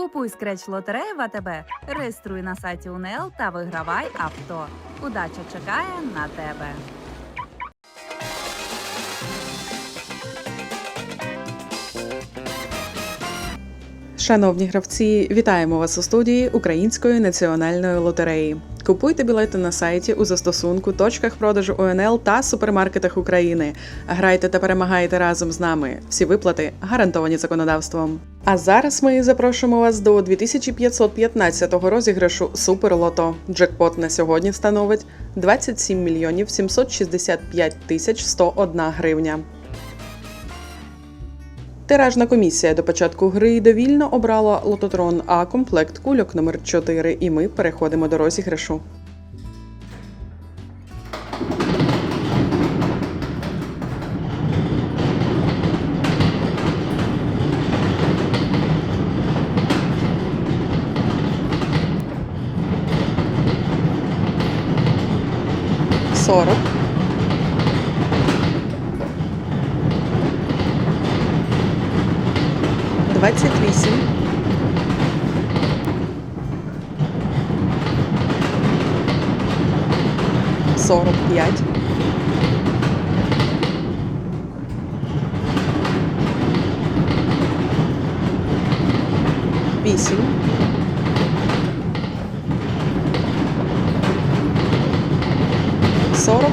Купуй скреч лотереї в АТБ, реєструй на сайті УНЛ та вигравай авто. Удача чекає на тебе. Шановні гравці, вітаємо вас у студії Української національної лотереї. Купуйте білети на сайті у застосунку, точках продажу ОНЛ та супермаркетах України. Грайте та перемагайте разом з нами. Всі виплати гарантовані законодавством. А зараз ми запрошуємо вас до 2515 розіграшу Суперлото. Джекпот на сьогодні становить 27 мільйонів 765 тисяч 101 гривня. Тиражна комісія до початку гри довільно обрала лототрон А комплект кульок номер 4 і ми переходимо до розіграшу. Сорок. Двадцять вісім. Сорок п'ять. Вісім.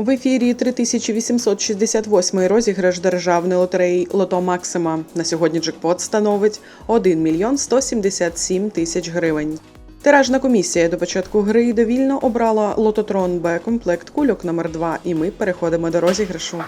В ефірі 3868 розіграш державної лотереї Лото Максима. На сьогодні джекпот становить 1 мільйон 177 тисяч гривень. Тиражна комісія до початку гри довільно обрала лототрон Б комплект кульок номер 2 і ми переходимо до розіграшу.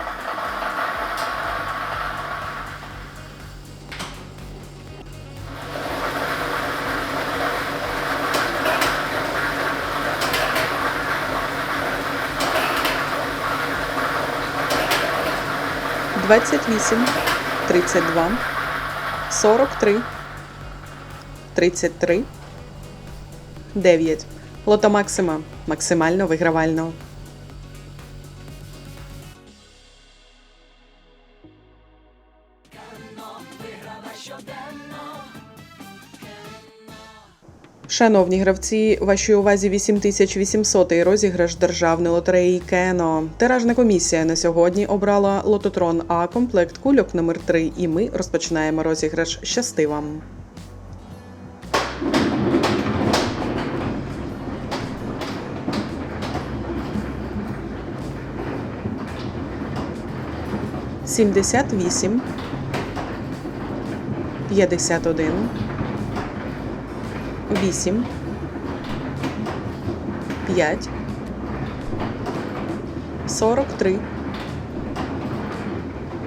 Двадцять вісім, тридцять два, сорок три, тридцять три. 9. Лото Максима. Максимально вигравально. Шановні гравці, вашій увазі 8800 розіграш державної лотереї Кено. Тиражна комісія на сьогодні обрала лототрон А комплект кульок номер 3 і ми розпочинаємо розіграш. Щасти вам! Сімдесят вісім, п'ятдесят один, вісім, п'ять, сорок три,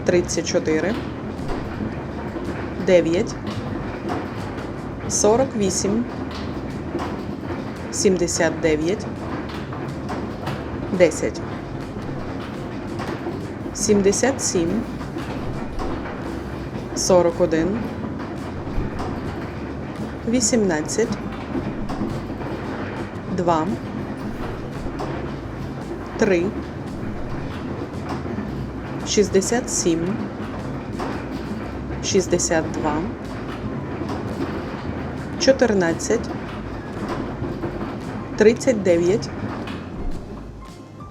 тридцять чотири, дев'ять, сорок вісім, сімдесят дев'ять, десять. 77 41 18 2 3 67 62 14 39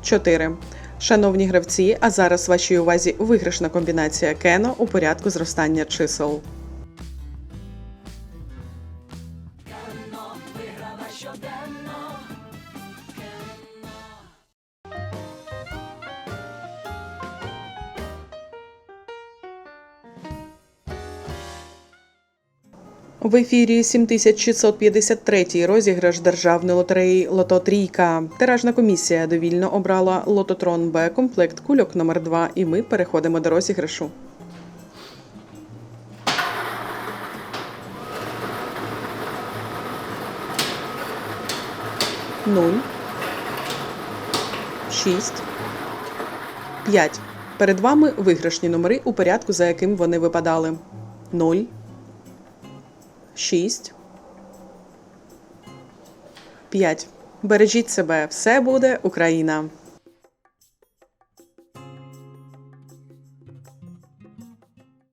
4. Шановні гравці, а зараз вашій увазі виграшна комбінація Кено у порядку зростання чисел. В ефірі 7653 розіграш державної лотереї Лото Трійка. Тиражна комісія довільно обрала Лототрон Б комплект кульок номер 2 і ми переходимо до розіграшу. Нуль. 6, 5. Перед вами виграшні номери у порядку, за яким вони випадали. 0, 6, 5. Бережіть себе, все буде Україна!